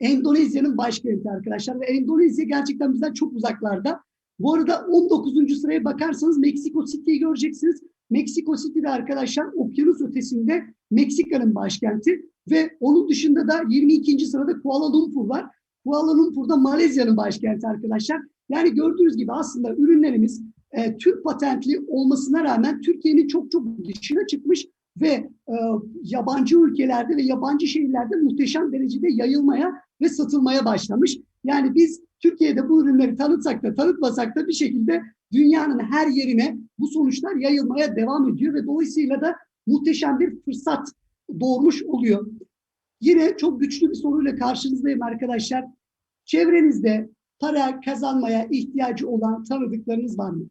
Endonezya'nın başkenti arkadaşlar ve Endonezya gerçekten bizden çok uzaklarda. Bu arada 19. sıraya bakarsanız Meksiko City'yi göreceksiniz. Meksiko City'de arkadaşlar okyanus ötesinde Meksika'nın başkenti ve onun dışında da 22. sırada Kuala Lumpur var. Kuala Lumpur'da Malezya'nın başkenti arkadaşlar. Yani gördüğünüz gibi aslında ürünlerimiz e, Türk patentli olmasına rağmen Türkiye'nin çok çok dışına çıkmış ve e, yabancı ülkelerde ve yabancı şehirlerde muhteşem derecede yayılmaya ve satılmaya başlamış. Yani biz Türkiye'de bu ürünleri tanıtsak da tanıtmasak da bir şekilde dünyanın her yerine bu sonuçlar yayılmaya devam ediyor ve dolayısıyla da muhteşem bir fırsat doğurmuş oluyor. Yine çok güçlü bir soruyla karşınızdayım arkadaşlar. Çevrenizde para kazanmaya ihtiyacı olan tanıdıklarınız var mı?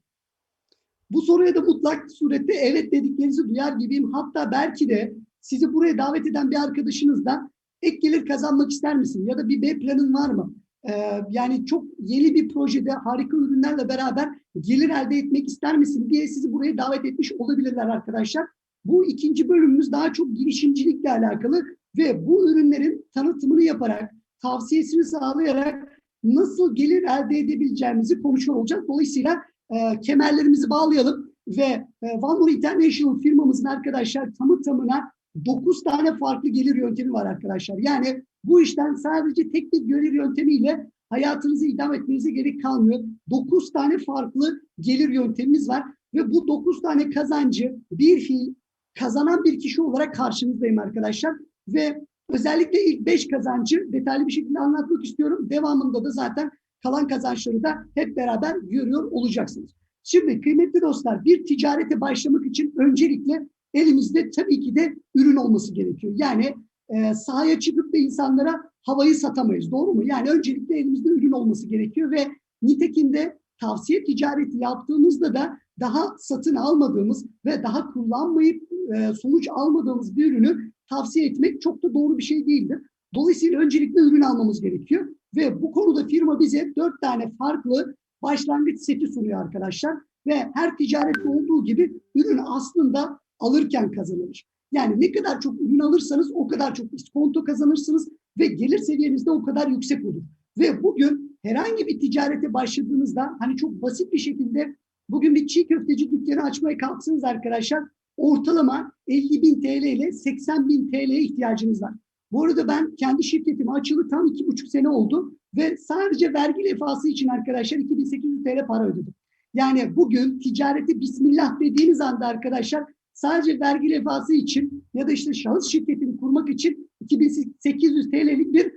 Bu soruya da mutlak surette evet dediklerinizi duyar gibiyim. Hatta belki de sizi buraya davet eden bir arkadaşınız da ek gelir kazanmak ister misin? Ya da bir B planın var mı? Ee, yani çok yeni bir projede harika ürünlerle beraber gelir elde etmek ister misin diye sizi buraya davet etmiş olabilirler arkadaşlar. Bu ikinci bölümümüz daha çok girişimcilikle alakalı ve bu ürünlerin tanıtımını yaparak, tavsiyesini sağlayarak nasıl gelir elde edebileceğimizi konuşuyor olacağız. Dolayısıyla e, kemerlerimizi bağlayalım ve e, One More International firmamızın arkadaşlar tamı tamına 9 tane farklı gelir yöntemi var arkadaşlar. Yani bu işten sadece tek bir gelir yöntemiyle hayatınızı idam etmenize gerek kalmıyor. 9 tane farklı gelir yöntemimiz var ve bu 9 tane kazancı bir fiil kazanan bir kişi olarak karşınızdayım arkadaşlar. Ve özellikle ilk 5 kazancı detaylı bir şekilde anlatmak istiyorum. Devamında da zaten kalan kazançları da hep beraber görüyor olacaksınız. Şimdi kıymetli dostlar bir ticarete başlamak için öncelikle elimizde tabii ki de ürün olması gerekiyor. Yani e, sahaya çıkıp da insanlara havayı satamayız. Doğru mu? Yani öncelikle elimizde ürün olması gerekiyor ve nitekim de tavsiye ticareti yaptığımızda da daha satın almadığımız ve daha kullanmayıp e, sonuç almadığımız bir ürünü tavsiye etmek çok da doğru bir şey değildir. Dolayısıyla öncelikle ürün almamız gerekiyor. Ve bu konuda firma bize dört tane farklı başlangıç seti sunuyor arkadaşlar. Ve her ticarette olduğu gibi ürün aslında alırken kazanılır. Yani ne kadar çok ürün alırsanız o kadar çok iskonto kazanırsınız ve gelir seviyeniz de o kadar yüksek olur. Ve bugün herhangi bir ticarete başladığınızda hani çok basit bir şekilde bugün bir çiğ köfteci dükkanı açmaya kalksınız arkadaşlar ortalama 50 bin TL ile 80 bin TL'ye ihtiyacınız var. Bu arada ben kendi şirketimi açılı tam iki buçuk sene oldu ve sadece vergi lefası için arkadaşlar 2800 TL para ödedim. Yani bugün ticareti bismillah dediğiniz anda arkadaşlar sadece vergi lefası için ya da işte şahıs şirketini kurmak için 2800 TL'lik bir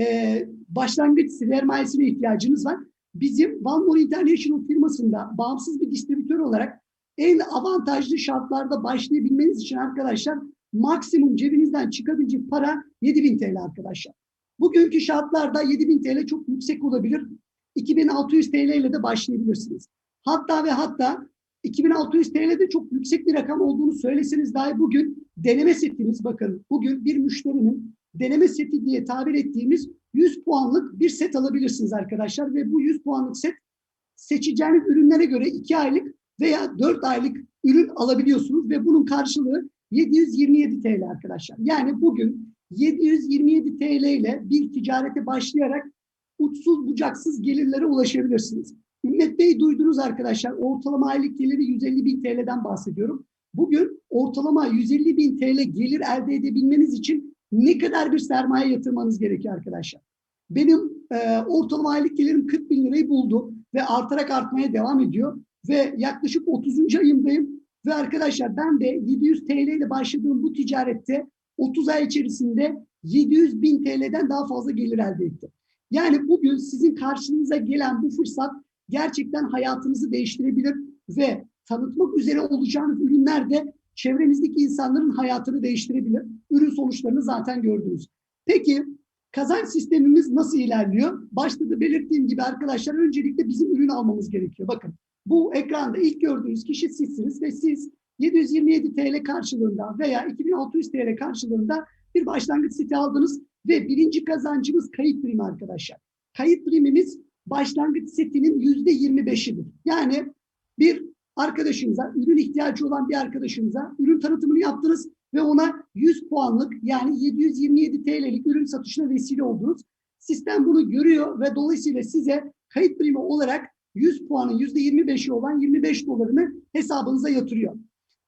e, başlangıç sermayesine ihtiyacınız var. Bizim One More International firmasında bağımsız bir distribütör olarak en avantajlı şartlarda başlayabilmeniz için arkadaşlar maksimum cebinizden çıkabilecek para 7000 TL arkadaşlar. Bugünkü şartlarda 7000 TL çok yüksek olabilir. 2600 TL ile de başlayabilirsiniz. Hatta ve hatta 2600 TL de çok yüksek bir rakam olduğunu söyleseniz dahi bugün deneme setimiz bakın bugün bir müşterinin deneme seti diye tabir ettiğimiz 100 puanlık bir set alabilirsiniz arkadaşlar ve bu 100 puanlık set seçeceğiniz ürünlere göre 2 aylık veya 4 aylık ürün alabiliyorsunuz ve bunun karşılığı 727 TL arkadaşlar. Yani bugün 727 TL ile bir ticarete başlayarak uçsuz bucaksız gelirlere ulaşabilirsiniz. Ümmet Bey duydunuz arkadaşlar ortalama aylık geliri 150 bin TL'den bahsediyorum. Bugün ortalama 150 bin TL gelir elde edebilmeniz için ne kadar bir sermaye yatırmanız gerekiyor arkadaşlar. Benim e, ortalama aylık gelirim 40 bin lirayı buldu ve artarak artmaya devam ediyor. Ve yaklaşık 30. ayımdayım ve arkadaşlar ben de 700 TL ile başladığım bu ticarette 30 ay içerisinde 700 bin TL'den daha fazla gelir elde ettim. Yani bugün sizin karşınıza gelen bu fırsat gerçekten hayatınızı değiştirebilir ve tanıtmak üzere olacağınız ürünler de çevrenizdeki insanların hayatını değiştirebilir. Ürün sonuçlarını zaten gördünüz. Peki kazanç sistemimiz nasıl ilerliyor? Başta da belirttiğim gibi arkadaşlar öncelikle bizim ürün almamız gerekiyor. Bakın bu ekranda ilk gördüğünüz kişi sizsiniz ve siz 727 TL karşılığında veya 2600 TL karşılığında bir başlangıç seti aldınız ve birinci kazancımız kayıt primi arkadaşlar. Kayıt primimiz başlangıç setinin yüzde 25'idir. Yani bir arkadaşınıza, ürün ihtiyacı olan bir arkadaşınıza ürün tanıtımını yaptınız ve ona 100 puanlık yani 727 TL'lik ürün satışına vesile oldunuz. Sistem bunu görüyor ve dolayısıyla size kayıt primi olarak 100 puanın %25'i olan 25 dolarını hesabınıza yatırıyor.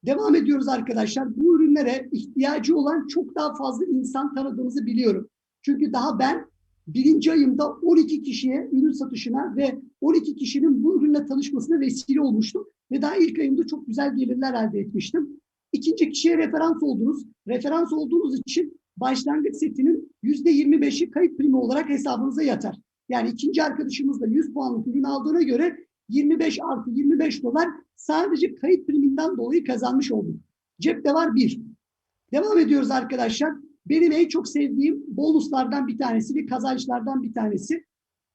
Devam ediyoruz arkadaşlar. Bu ürünlere ihtiyacı olan çok daha fazla insan tanıdığınızı biliyorum. Çünkü daha ben birinci ayımda 12 kişiye ürün satışına ve 12 kişinin bu ürünle tanışmasına vesile olmuştum. Ve daha ilk ayımda çok güzel gelirler elde etmiştim. İkinci kişiye referans oldunuz. Referans olduğunuz için başlangıç setinin %25'i kayıt primi olarak hesabınıza yatar. Yani ikinci arkadaşımız da 100 puanlık ürün aldığına göre 25 artı 25 dolar sadece kayıt priminden dolayı kazanmış olduk. Cepte var bir. Devam ediyoruz arkadaşlar. Benim en çok sevdiğim bonuslardan bir tanesi ve kazançlardan bir tanesi.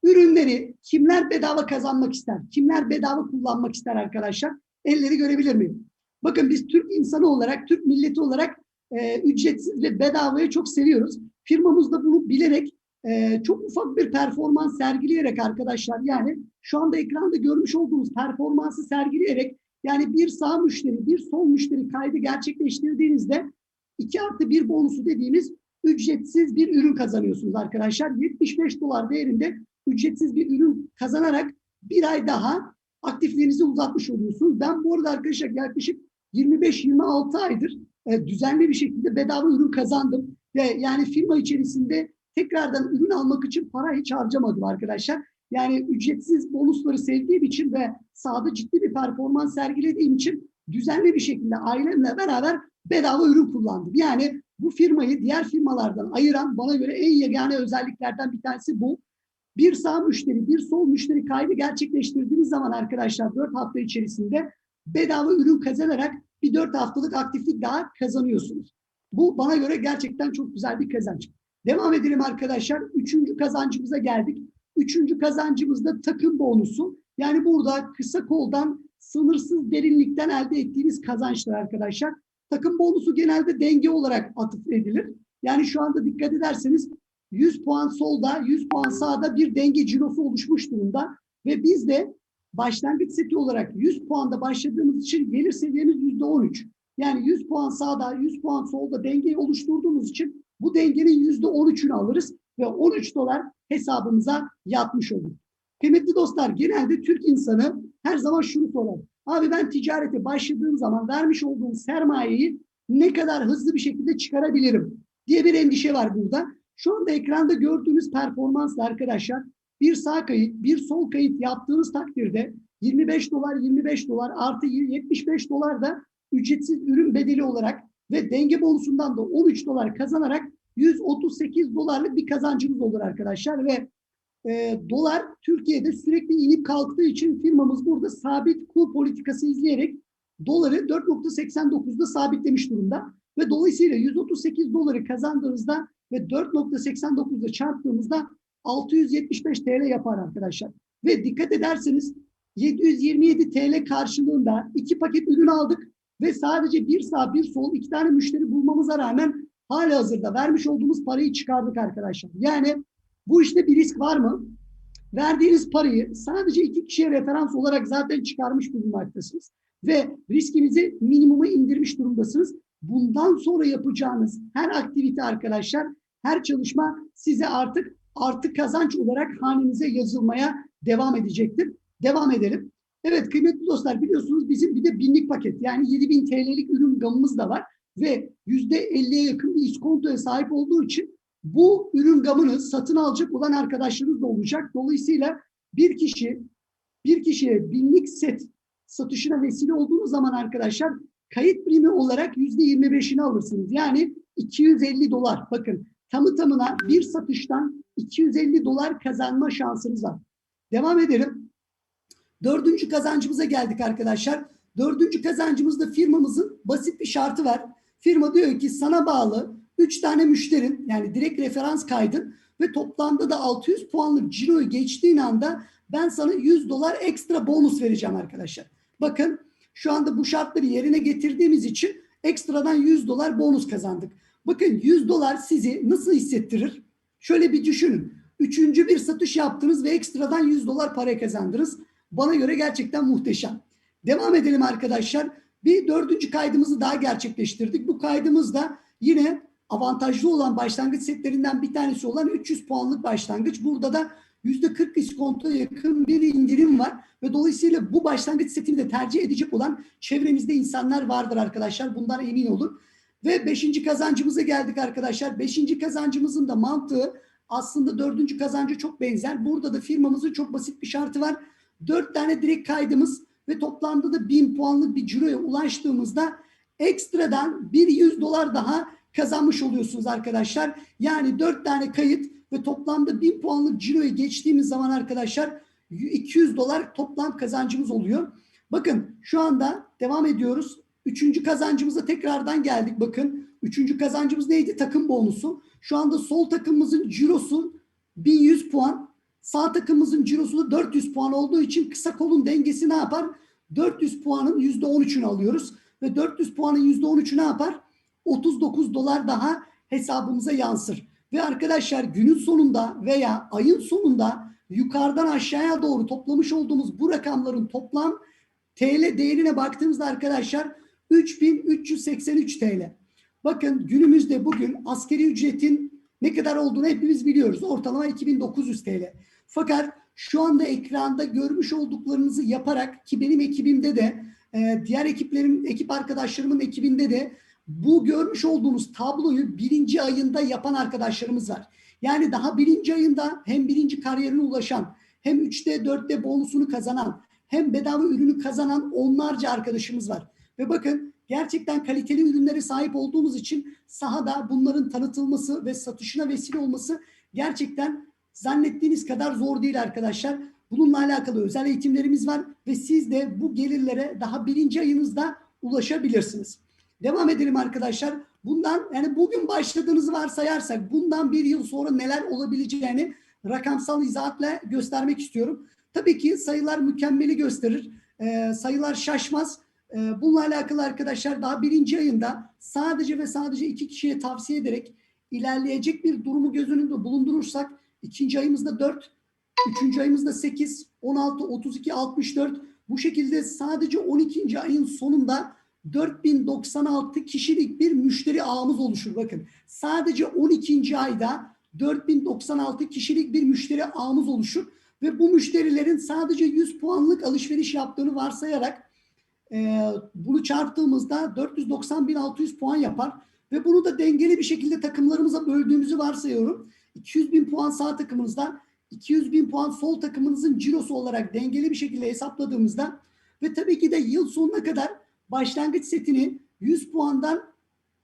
Ürünleri kimler bedava kazanmak ister? Kimler bedava kullanmak ister arkadaşlar? Elleri görebilir miyim? Bakın biz Türk insanı olarak, Türk milleti olarak e, ücretsiz ve bedavayı çok seviyoruz. Firmamız da bunu bilerek e, çok ufak bir performans sergileyerek arkadaşlar yani şu anda ekranda görmüş olduğunuz performansı sergileyerek yani bir sağ müşteri, bir sol müşteri kaydı gerçekleştirdiğinizde 2 artı 1 bonusu dediğimiz ücretsiz bir ürün kazanıyorsunuz arkadaşlar. 75 dolar değerinde ücretsiz bir ürün kazanarak bir ay daha aktifliğinizi uzatmış oluyorsunuz. Ben bu arada arkadaşlar yaklaşık 25-26 aydır e, düzenli bir şekilde bedava ürün kazandım. Ve yani firma içerisinde tekrardan ürün almak için para hiç harcamadım arkadaşlar. Yani ücretsiz bonusları sevdiğim için ve sahada ciddi bir performans sergilediğim için düzenli bir şekilde ailemle beraber bedava ürün kullandım. Yani bu firmayı diğer firmalardan ayıran bana göre en yegane özelliklerden bir tanesi bu. Bir sağ müşteri, bir sol müşteri kaydı gerçekleştirdiğiniz zaman arkadaşlar 4 hafta içerisinde bedava ürün kazanarak bir 4 haftalık aktiflik daha kazanıyorsunuz. Bu bana göre gerçekten çok güzel bir kazanç. Devam edelim arkadaşlar. Üçüncü kazancımıza geldik. Üçüncü kazancımızda takım bonusu. Yani burada kısa koldan sınırsız derinlikten elde ettiğiniz kazançlar arkadaşlar. Takım bonusu genelde denge olarak atıf edilir. Yani şu anda dikkat ederseniz 100 puan solda, 100 puan sağda bir denge cirosu oluşmuş durumda. Ve biz de başlangıç seti olarak 100 puanda başladığımız için gelir seviyemiz %13. Yani 100 puan sağda, 100 puan solda dengeyi oluşturduğumuz için bu dengenin %13'ünü alırız ve 13 dolar hesabımıza yatmış olur. Kıymetli dostlar genelde Türk insanı her zaman şunu sorar. Abi ben ticarete başladığım zaman vermiş olduğum sermayeyi ne kadar hızlı bir şekilde çıkarabilirim diye bir endişe var burada. Şu anda ekranda gördüğünüz performansla arkadaşlar bir sağ kayıt, bir sol kayıt yaptığınız takdirde 25 dolar, 25 dolar artı 75 dolar da ücretsiz ürün bedeli olarak ve denge bonusundan da 13 dolar kazanarak 138 dolarlık bir kazancınız olur arkadaşlar. Ve e, dolar Türkiye'de sürekli inip kalktığı için firmamız burada sabit kur politikası izleyerek doları 4.89'da sabitlemiş durumda. Ve dolayısıyla 138 doları kazandığınızda ve 4.89'da çarptığımızda 675 TL yapar arkadaşlar. Ve dikkat ederseniz 727 TL karşılığında iki paket ürün aldık ve sadece bir sağ bir sol iki tane müşteri bulmamıza rağmen hala hazırda vermiş olduğumuz parayı çıkardık arkadaşlar. Yani bu işte bir risk var mı? Verdiğiniz parayı sadece iki kişiye referans olarak zaten çıkarmış bulunmaktasınız. Ve riskinizi minimuma indirmiş durumdasınız. Bundan sonra yapacağınız her aktivite arkadaşlar, her çalışma size artık artı kazanç olarak hanenize yazılmaya devam edecektir. Devam edelim. Evet kıymetli dostlar biliyorsunuz bizim bir de binlik paket yani 7000 TL'lik ürün gamımız da var ve %50'ye yakın bir iskontoya sahip olduğu için bu ürün gamını satın alacak olan arkadaşlarınız da olacak. Dolayısıyla bir kişi bir kişiye binlik set satışına vesile olduğunuz zaman arkadaşlar kayıt primi olarak %25'ini alırsınız. Yani 250 dolar. Bakın tamı tamına bir satıştan 250 dolar kazanma şansınız var. Devam edelim. Dördüncü kazancımıza geldik arkadaşlar. Dördüncü kazancımızda firmamızın basit bir şartı var. Firma diyor ki sana bağlı 3 tane müşterin yani direkt referans kaydın ve toplamda da 600 puanlık ciroyu geçtiğin anda ben sana 100 dolar ekstra bonus vereceğim arkadaşlar. Bakın şu anda bu şartları yerine getirdiğimiz için ekstradan 100 dolar bonus kazandık. Bakın 100 dolar sizi nasıl hissettirir? Şöyle bir düşünün. Üçüncü bir satış yaptınız ve ekstradan 100 dolar para kazandınız. Bana göre gerçekten muhteşem. Devam edelim arkadaşlar. Bir dördüncü kaydımızı daha gerçekleştirdik. Bu kaydımızda yine avantajlı olan başlangıç setlerinden bir tanesi olan 300 puanlık başlangıç. Burada da %40 iskonto yakın bir indirim var ve dolayısıyla bu başlangıç setini de tercih edecek olan çevrenizde insanlar vardır arkadaşlar. Bundan emin olun. Ve beşinci kazancımıza geldik arkadaşlar. Beşinci kazancımızın da mantığı aslında dördüncü kazancı çok benzer. Burada da firmamızın çok basit bir şartı var. Dört tane direkt kaydımız ve toplamda da bin puanlık bir ciroya ulaştığımızda ekstradan bir 100 dolar daha kazanmış oluyorsunuz arkadaşlar. Yani dört tane kayıt ve toplamda 1000 puanlık ciroya geçtiğimiz zaman arkadaşlar 200 dolar toplam kazancımız oluyor. Bakın şu anda devam ediyoruz. Üçüncü kazancımıza tekrardan geldik. Bakın üçüncü kazancımız neydi? Takım bonusu. Şu anda sol takımımızın cirosu 1100 puan. Sağ takımımızın cirosu da 400 puan olduğu için kısa kolun dengesi ne yapar? 400 puanın %13'ünü alıyoruz. Ve 400 puanın %13'ü ne yapar? 39 dolar daha hesabımıza yansır. Ve arkadaşlar günün sonunda veya ayın sonunda yukarıdan aşağıya doğru toplamış olduğumuz bu rakamların toplam TL değerine baktığımızda arkadaşlar 3383 TL. Bakın günümüzde bugün askeri ücretin ne kadar olduğunu hepimiz biliyoruz. Ortalama 2900 TL. Fakat şu anda ekranda görmüş olduklarınızı yaparak ki benim ekibimde de e, diğer ekiplerim, ekip arkadaşlarımın ekibinde de bu görmüş olduğunuz tabloyu birinci ayında yapan arkadaşlarımız var. Yani daha birinci ayında hem birinci kariyerine ulaşan hem üçte dörtte bonusunu kazanan hem bedava ürünü kazanan onlarca arkadaşımız var. Ve bakın gerçekten kaliteli ürünlere sahip olduğumuz için sahada bunların tanıtılması ve satışına vesile olması gerçekten zannettiğiniz kadar zor değil arkadaşlar. Bununla alakalı özel eğitimlerimiz var ve siz de bu gelirlere daha birinci ayınızda ulaşabilirsiniz. Devam edelim arkadaşlar. Bundan yani bugün başladığınızı varsayarsak bundan bir yıl sonra neler olabileceğini rakamsal izahatla göstermek istiyorum. Tabii ki sayılar mükemmeli gösterir. Ee, sayılar şaşmaz. Ee, bununla alakalı arkadaşlar daha birinci ayında sadece ve sadece iki kişiye tavsiye ederek ilerleyecek bir durumu göz önünde bulundurursak ikinci ayımızda 4, üçüncü ayımızda 8, 16, 32, 64 bu şekilde sadece 12. ayın sonunda 4096 kişilik bir müşteri ağımız oluşur. Bakın sadece 12. ayda 4096 kişilik bir müşteri ağımız oluşur ve bu müşterilerin sadece 100 puanlık alışveriş yaptığını varsayarak e, bunu çarptığımızda 490.600 puan yapar ve bunu da dengeli bir şekilde takımlarımıza böldüğümüzü varsayıyorum. 200 bin puan sağ takımınızda 200 bin puan sol takımınızın cirosu olarak dengeli bir şekilde hesapladığımızda ve tabii ki de yıl sonuna kadar başlangıç setini 100 puandan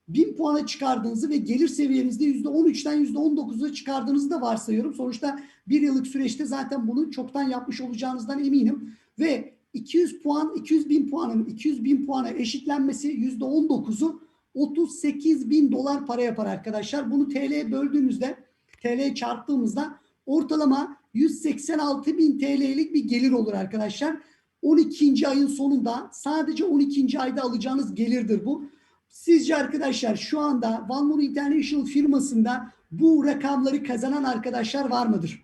1000 puana çıkardığınızı ve gelir seviyenizde %13'ten %19'a çıkardığınızı da varsayıyorum. Sonuçta bir yıllık süreçte zaten bunu çoktan yapmış olacağınızdan eminim. Ve 200 puan, 200 bin puanın 200 bin puana eşitlenmesi %19'u 38 bin dolar para yapar arkadaşlar. Bunu TL'ye böldüğümüzde, TL'ye çarptığımızda ortalama 186 bin TL'lik bir gelir olur arkadaşlar. 12. ayın sonunda sadece 12. ayda alacağınız gelirdir bu. Sizce arkadaşlar şu anda Valmont International firmasında bu rakamları kazanan arkadaşlar var mıdır?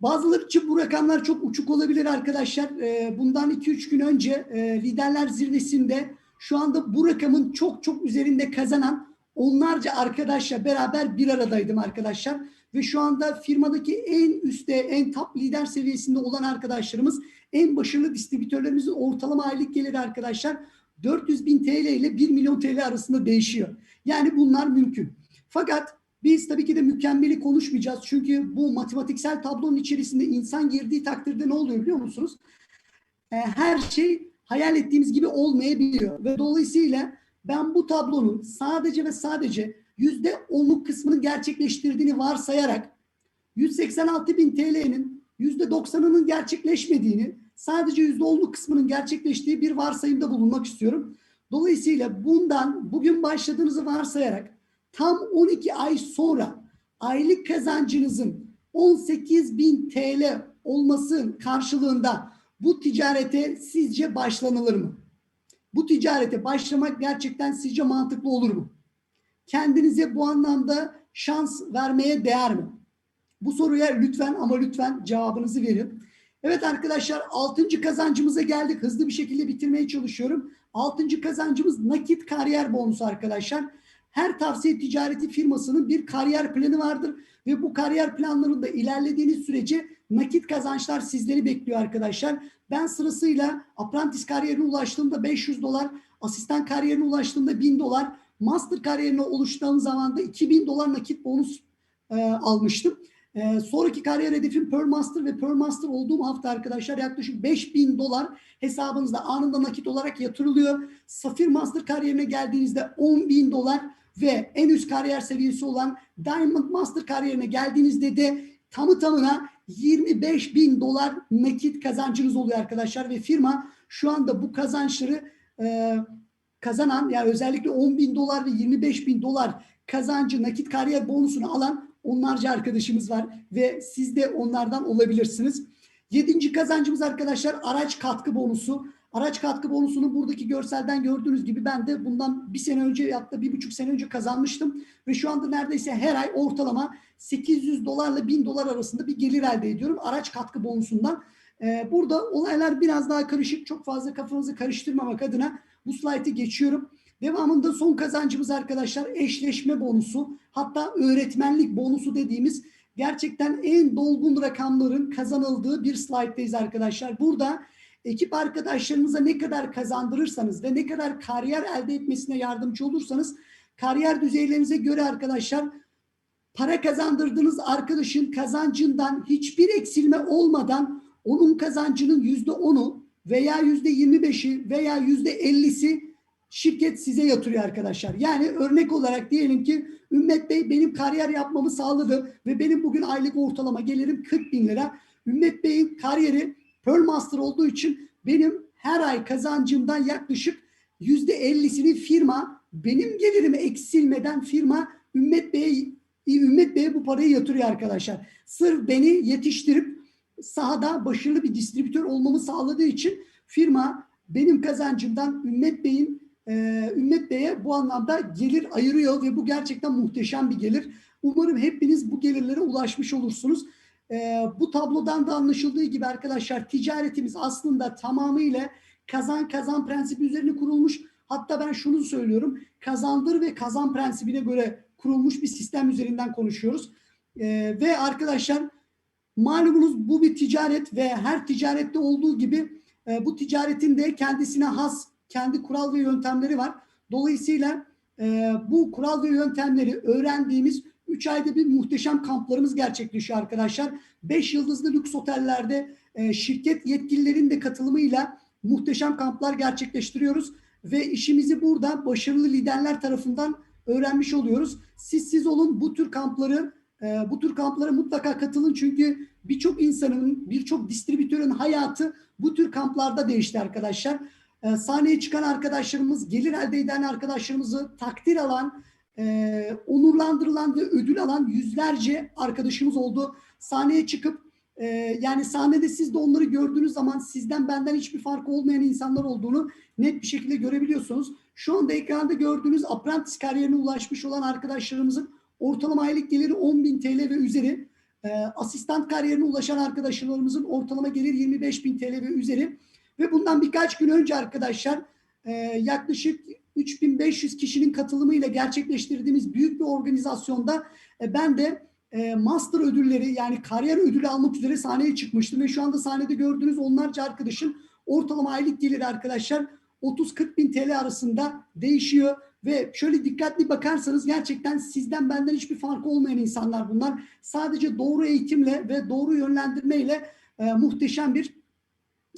Bazıları için bu rakamlar çok uçuk olabilir arkadaşlar. Ee, bundan 2-3 gün önce e, liderler zirvesinde şu anda bu rakamın çok çok üzerinde kazanan onlarca arkadaşla beraber bir aradaydım arkadaşlar. Ve şu anda firmadaki en üstte, en top lider seviyesinde olan arkadaşlarımız, en başarılı distribütörlerimizin ortalama aylık geliri arkadaşlar 400 bin TL ile 1 milyon TL arasında değişiyor. Yani bunlar mümkün. Fakat biz tabii ki de mükemmeli konuşmayacağız. Çünkü bu matematiksel tablonun içerisinde insan girdiği takdirde ne oluyor biliyor musunuz? Ee, her şey hayal ettiğimiz gibi olmayabiliyor. Ve dolayısıyla ben bu tablonun sadece ve sadece yüzde onluk kısmını gerçekleştirdiğini varsayarak 186 bin TL'nin yüzde 90'ının gerçekleşmediğini sadece yüzde onluk kısmının gerçekleştiği bir varsayımda bulunmak istiyorum. Dolayısıyla bundan bugün başladığınızı varsayarak tam 12 ay sonra aylık kazancınızın 18 bin TL olması karşılığında bu ticarete sizce başlanılır mı? Bu ticarete başlamak gerçekten sizce mantıklı olur mu? Kendinize bu anlamda şans vermeye değer mi? Bu soruya lütfen ama lütfen cevabınızı verin. Evet arkadaşlar 6. kazancımıza geldik. Hızlı bir şekilde bitirmeye çalışıyorum. 6. kazancımız nakit kariyer bonusu arkadaşlar. Her tavsiye ticareti firmasının bir kariyer planı vardır ve bu kariyer planlarında ilerlediğiniz sürece nakit kazançlar sizleri bekliyor arkadaşlar. Ben sırasıyla apprentice kariyerine ulaştığımda 500 dolar, asistan kariyerine ulaştığımda 1000 dolar, master kariyerine oluştuğum zaman da 2000 dolar nakit bonus e, almıştım. E, sonraki kariyer hedefim Pearl Master ve Pearl Master olduğum hafta arkadaşlar yaklaşık 5000 dolar hesabınızda anında nakit olarak yatırılıyor. Safir Master kariyerine geldiğinizde 10 bin dolar ve en üst kariyer seviyesi olan Diamond Master kariyerine geldiğinizde de tamı tamına 25 bin dolar nakit kazancınız oluyor arkadaşlar ve firma şu anda bu kazançları e, kazanan yani özellikle 10 bin dolar ve 25 bin dolar kazancı nakit kariyer bonusunu alan onlarca arkadaşımız var ve siz de onlardan olabilirsiniz. Yedinci kazancımız arkadaşlar araç katkı bonusu. Araç katkı bonusunu buradaki görselden gördüğünüz gibi ben de bundan bir sene önce hatta bir buçuk sene önce kazanmıştım. Ve şu anda neredeyse her ay ortalama 800 dolarla 1000 dolar arasında bir gelir elde ediyorum araç katkı bonusundan. Ee, burada olaylar biraz daha karışık. Çok fazla kafanızı karıştırmamak adına bu slaytı geçiyorum. Devamında son kazancımız arkadaşlar eşleşme bonusu. Hatta öğretmenlik bonusu dediğimiz gerçekten en dolgun rakamların kazanıldığı bir slayttayız arkadaşlar. Burada ekip arkadaşlarınıza ne kadar kazandırırsanız ve ne kadar kariyer elde etmesine yardımcı olursanız kariyer düzeylerinize göre arkadaşlar para kazandırdığınız arkadaşın kazancından hiçbir eksilme olmadan onun kazancının yüzde onu veya yüzde yirmi beşi veya yüzde ellisi şirket size yatırıyor arkadaşlar. Yani örnek olarak diyelim ki Ümmet Bey benim kariyer yapmamı sağladı ve benim bugün aylık ortalama gelirim 40 bin lira. Ümmet Bey'in kariyeri Pearl Master olduğu için benim her ay kazancımdan yaklaşık yüzde ellisini firma benim gelirimi eksilmeden firma Ümmet Bey'e Ümmet Bey'e bu parayı yatırıyor arkadaşlar. Sırf beni yetiştirip sahada başarılı bir distribütör olmamı sağladığı için firma benim kazancımdan Ümmet Bey'in e, Ümmet Bey'e bu anlamda gelir ayırıyor ve bu gerçekten muhteşem bir gelir. Umarım hepiniz bu gelirlere ulaşmış olursunuz. E, bu tablodan da anlaşıldığı gibi arkadaşlar ticaretimiz aslında tamamıyla kazan kazan prensibi üzerine kurulmuş. Hatta ben şunu söylüyorum. Kazandır ve kazan prensibine göre kurulmuş bir sistem üzerinden konuşuyoruz. E, ve arkadaşlar malumunuz bu bir ticaret ve her ticarette olduğu gibi e, bu ticaretin de kendisine has kendi kural ve yöntemleri var. Dolayısıyla e, bu kural ve yöntemleri öğrendiğimiz 3 ayda bir muhteşem kamplarımız gerçekleşiyor arkadaşlar. 5 yıldızlı lüks otellerde e, şirket yetkililerin de katılımıyla muhteşem kamplar gerçekleştiriyoruz. Ve işimizi burada başarılı liderler tarafından öğrenmiş oluyoruz. Siz siz olun bu tür kampları e, bu tür kamplara mutlaka katılın çünkü birçok insanın, birçok distribütörün hayatı bu tür kamplarda değişti arkadaşlar. E, sahneye çıkan arkadaşlarımız, gelir elde eden arkadaşlarımızı takdir alan, e, onurlandırılan ve ödül alan yüzlerce arkadaşımız oldu. Sahneye çıkıp e, yani sahnede siz de onları gördüğünüz zaman sizden benden hiçbir farkı olmayan insanlar olduğunu net bir şekilde görebiliyorsunuz. Şu anda ekranda gördüğünüz apprentice kariyerine ulaşmış olan arkadaşlarımızın ortalama aylık geliri 10.000 TL ve üzeri. E, asistan kariyerine ulaşan arkadaşlarımızın ortalama gelir 25.000 TL ve üzeri. Ve bundan birkaç gün önce arkadaşlar e, yaklaşık 3500 kişinin katılımıyla gerçekleştirdiğimiz büyük bir organizasyonda e, ben de e, master ödülleri yani kariyer ödülü almak üzere sahneye çıkmıştım ve şu anda sahnede gördüğünüz onlarca arkadaşın ortalama aylık geliri arkadaşlar 30-40 bin TL arasında değişiyor ve şöyle dikkatli bakarsanız gerçekten sizden benden hiçbir farkı olmayan insanlar bunlar. Sadece doğru eğitimle ve doğru yönlendirmeyle e, muhteşem bir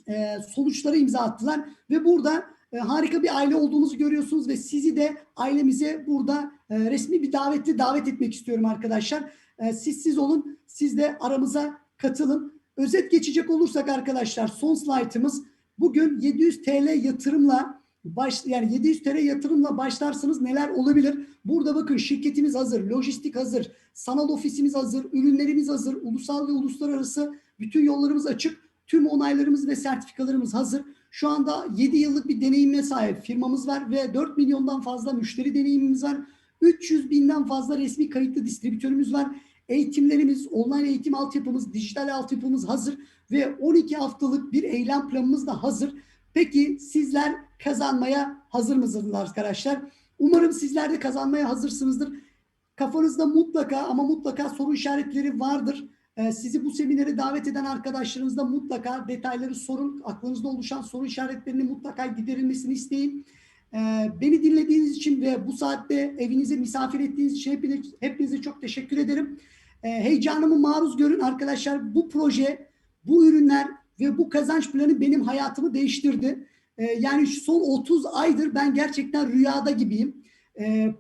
e, sonuçlara imza attılar ve burada e, harika bir aile olduğumuzu görüyorsunuz ve sizi de ailemize burada e, resmi bir davetli davet etmek istiyorum arkadaşlar. E, siz siz olun, siz de aramıza katılın. Özet geçecek olursak arkadaşlar son slaytımız bugün 700 TL yatırımla baş yani 700 TL yatırımla başlarsanız neler olabilir? Burada bakın şirketimiz hazır, lojistik hazır, sanal ofisimiz hazır, ürünlerimiz hazır, ulusal ve uluslararası bütün yollarımız açık. Tüm onaylarımız ve sertifikalarımız hazır. Şu anda 7 yıllık bir deneyime sahip firmamız var ve 4 milyondan fazla müşteri deneyimimiz var. 300 binden fazla resmi kayıtlı distribütörümüz var. Eğitimlerimiz, online eğitim altyapımız, dijital altyapımız hazır ve 12 haftalık bir eylem planımız da hazır. Peki sizler kazanmaya hazır mısınız arkadaşlar? Umarım sizler de kazanmaya hazırsınızdır. Kafanızda mutlaka ama mutlaka soru işaretleri vardır. Ee, sizi bu seminere davet eden arkadaşlarınızda mutlaka detayları sorun. Aklınızda oluşan soru işaretlerini mutlaka giderilmesini isteyin. Ee, beni dinlediğiniz için ve bu saatte evinize misafir ettiğiniz için hepinize, hepinize çok teşekkür ederim. Ee, heyecanımı maruz görün arkadaşlar. Bu proje, bu ürünler ve bu kazanç planı benim hayatımı değiştirdi. Yani şu son 30 aydır ben gerçekten rüyada gibiyim.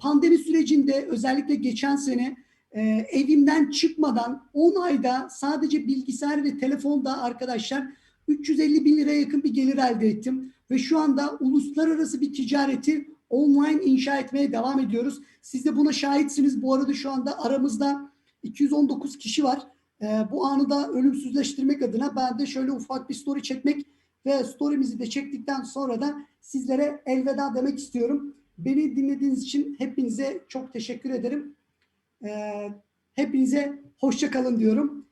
Pandemi sürecinde özellikle geçen sene e, evimden çıkmadan 10 ayda sadece bilgisayar ve telefonda arkadaşlar 350 bin liraya yakın bir gelir elde ettim. Ve şu anda uluslararası bir ticareti online inşa etmeye devam ediyoruz. Siz de buna şahitsiniz. Bu arada şu anda aramızda 219 kişi var. Ee, bu anı da ölümsüzleştirmek adına ben de şöyle ufak bir story çekmek ve story'mizi de çektikten sonra da sizlere elveda demek istiyorum. Beni dinlediğiniz için hepinize çok teşekkür ederim. Ee, hepinize hoşça kalın diyorum.